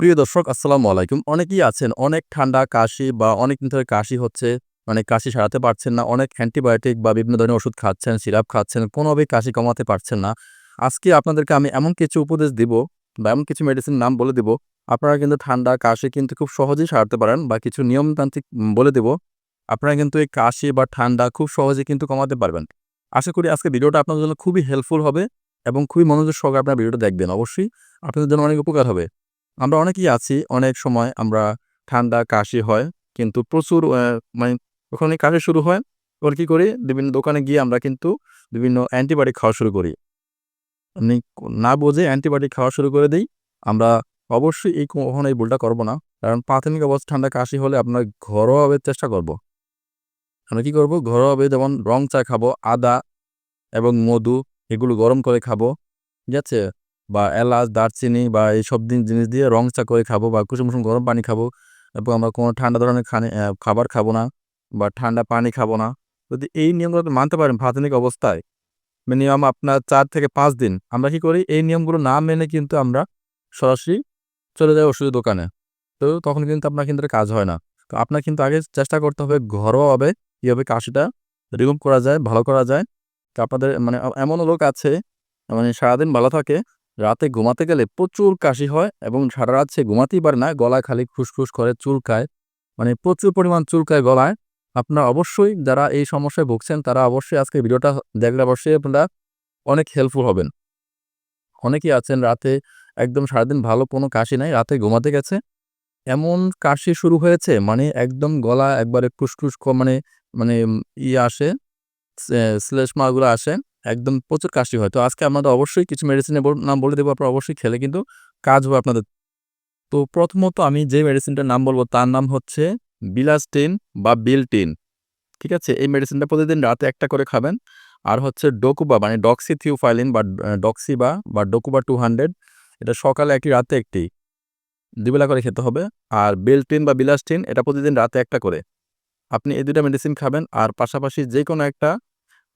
প্রিয় দর্শক আসসালামু আলাইকুম। অনেকেই আছেন অনেক ঠান্ডা, কাশি বা অনেকদিন ধরে কাশি হচ্ছে, মানে কাশি সারাতে পারছেন না। অনেক অ্যান্টিবায়োটিক বা বিভিন্ন ধরনের ওষুধ খাচ্ছেন, সিরাপ খাচ্ছেন, কোনোভাবেই কাশি কমাতে পারছেন না। আজকে আপনাদেরকে আমি এমন কিছু উপদেশ দিব বা এমন কিছু মেডিসিন নাম বলে দিব, আপনারা কিন্তু ঠান্ডা, কাশি কিন্তু খুব সহজেই সারাতে পারেন বা কিছু নিয়মতান্ত্রিক বলে দিব। আপনারা কিন্তু এই কাশি বা ঠান্ডা খুব সহজেই কিন্তু কমাতে পারবেন। আশা করি আজকে ভিডিওটা আপনাদের জন্য খুবই হেল্পফুল হবে এবং খুবই মনোযোগ সহকারে আপনারা ভিডিওটা দেখবেন। অবশ্যই আপনাদের জন্য অনেক উপকার হবে। আমরা অনেকেই আছি, অনেক সময় আমরা ঠান্ডা, কাশি হয় কিন্তু প্রচুর মানে ওখানে কাশি শুরু হয়, তখন কী করি? বিভিন্ন দোকানে গিয়ে আমরা কিন্তু বিভিন্ন অ্যান্টিবায়োটিক খাওয়া শুরু করি। মানে না বুঝে অ্যান্টিবায়োটিক খাওয়া শুরু করে দিই আমরা অবশ্যই এই কখনো এই ভুলটা করব না। কারণ প্রাথমিক অবস্থা ঠান্ডা, কাশি হলে আপনার ঘরোয়াভাবে চেষ্টা করব। আমরা কি করব? ঘরোয়াভাবে যেমন রং চা খাব, আদা এবং মধু এগুলো গরম করে খাব। ঠিক আছে? বা এলাচ, দারচিনি বা এইসব দিন জিনিস দিয়ে রং চা করে খাব বা কুসুম, কুসুম গরম পানি খাব এবং আমরা কোনো ঠান্ডা ধরনের খাবার খাব না বা ঠান্ডা পানি খাব না। যদি এই নিয়মগুলো মানতে পারেন প্রাথমিক অবস্থায়, মিনিমাম আপনার চার থেকে পাঁচ দিন। আমরা কি করি? এই নিয়মগুলো না মেনে কিন্তু আমরা সরাসরি চলে যাই ওষুধের দোকানে। তো তখন কিন্তু আপনার কিন্তু কাজ হয় না। তো আপনার কিন্তু আগে চেষ্টা করতে হবে ঘরোয়াভাবে কীভাবে কাশিটা রিমুভ করা যায়, ভালো করা যায়। তো আপনাদের মানে এমনও লোক আছে মানে সারাদিন ভালো থাকে, রাতে ঘুমাতে গেলে প্রচুর কাশি হয় এবং সারা রাত সে ঘুমাতেই পারে না। গলায় খালি খুসখুস করে, চুলকায়। মানে প্রচুর পরিমাণ চুলকায় গলায়। আপনারা অবশ্যই যারা এই সমস্যায় ভুগছেন তারা অবশ্যই আজকে ভিডিওটা দেখলে অবশ্যই আপনারা অনেক হেল্পফুল হবেন। অনেকেই আছেন রাতে একদম সারাদিন ভালো কোনো কাশি নাই, রাতে ঘুমাতে গেছে, এমন কাশি শুরু হয়েছে মানে একদম গলা একবারে খুসখুস মানে মানে ইয়ে আসে, শ্লেষ্মাগুলো আসে, একদম প্রচুর কাশি হয়। তো আজকে আপনাদের অবশ্যই কিছু মেডিসিনের নাম বলে দেবো আপনারা অবশ্যই খেলে কিন্তু কাজ হবে আপনাদের। তো প্রথমত আমি যে মেডিসিনটার নাম বলব তার নাম হচ্ছে বিলাস্টিন বা বিলটিন। ঠিক আছে? এই মেডিসিনটা প্রতিদিন রাতে একটা করে খাবেন। আর হচ্ছে ডোকুবা মানে ডক্সিথিওফাইলিন বা অ্যা ডক্সিবা বা ডোকুবা 200 এটা সকালে একটি, রাতে একটি। ২ বেলা করে খেতে হবে। আর বেলটিন বা বিলাস্টিন এটা প্রতিদিন রাতে একটা করে। আপনি এই দুটা মেডিসিন খাবেন আর পাশাপাশি যে কোনো একটা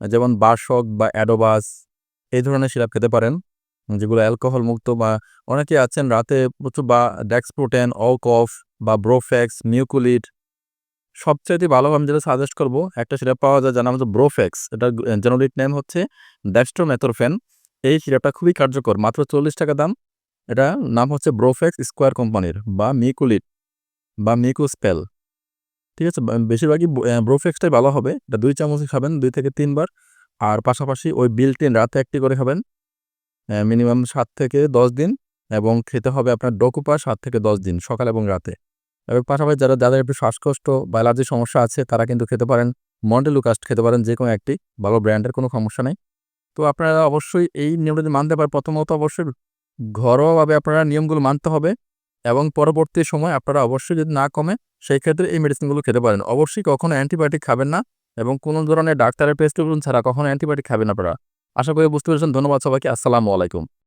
যেমন বাসক বা অ্যাডোবাস এই ধরনের সিরাপ খেতে পারেন। যেগুলো অ্যালকোহল মুক্ত বা অনেকেই আছেন রাতে প্রচুর বা ডেক্সপ্রোটেন, অকফ বা ব্রোফেক্স, মিউকুলিড সবচাইতে ভালো আমি যেটা সাজেস্ট করব একটা সিরাপ পাওয়া যায় যার নাম হচ্ছে ব্রোফেক্স। অ্যা জেনেরিক নেম হচ্ছে ডেক্সট্রোমেথরফেন। এই সিরাপটা খুবই কার্যকর। মাত্র ৳৪০ দাম। এটার নাম হচ্ছে ব্রোফেক্স স্কোয়ার কোম্পানির বা মিকুলিড বা মিকুস্পেল। ঠিক আছে? বেশিরভাগই ব অ্যা ব্রোফেক্সটাই ভালো হবে। এটা দুই চামচই খাবেন, দুই থেকে তিনবার আর পাশাপাশি ওই বিলটিন রাতে একটি করে খাবেন। মিনিমাম সাত থেকে ১০ দিন এবং খেতে হবে আপনার ডোকুপা ৭ থেকে ১০ দিন, সকাল এবং রাতে। এবং পাশাপাশি যারা, যাদের একটু শ্বাসকষ্ট বা অ্যালার্জির সমস্যা আছে, তারা কিন্তু খেতে পারেন মন্টেলুকাস্ট খেতে পারেন যে কোনো একটি। ভালো ব্র্যান্ডের কোনো সমস্যা নাই। তো আপনারা অবশ্যই এই নিয়মটা যদি মানতে পারেন প্রথমত অবশ্যই ঘরোয়াভাবে আপনারা নিয়মগুলো মানতে হবে এবং পরবর্তী সময় আপনারা অবশ্যই যদি না কমে সেই ক্ষেত্রে এই মেডিসিনগুলো খেতে পারেন। অবশ্যই কখনো অ্যান্টিবায়োটিক খাবেন না এবং কোনো ধরনের ডাক্তারের প্রেসক্রিপশন ছাড়া কখনো অ্যান্টিবায়োটিক খাবেন আপনারা। আশা করি বুঝতে পেরেছেন। ধন্যবাদ সবাইকে। আসসালামু আলাইকুম।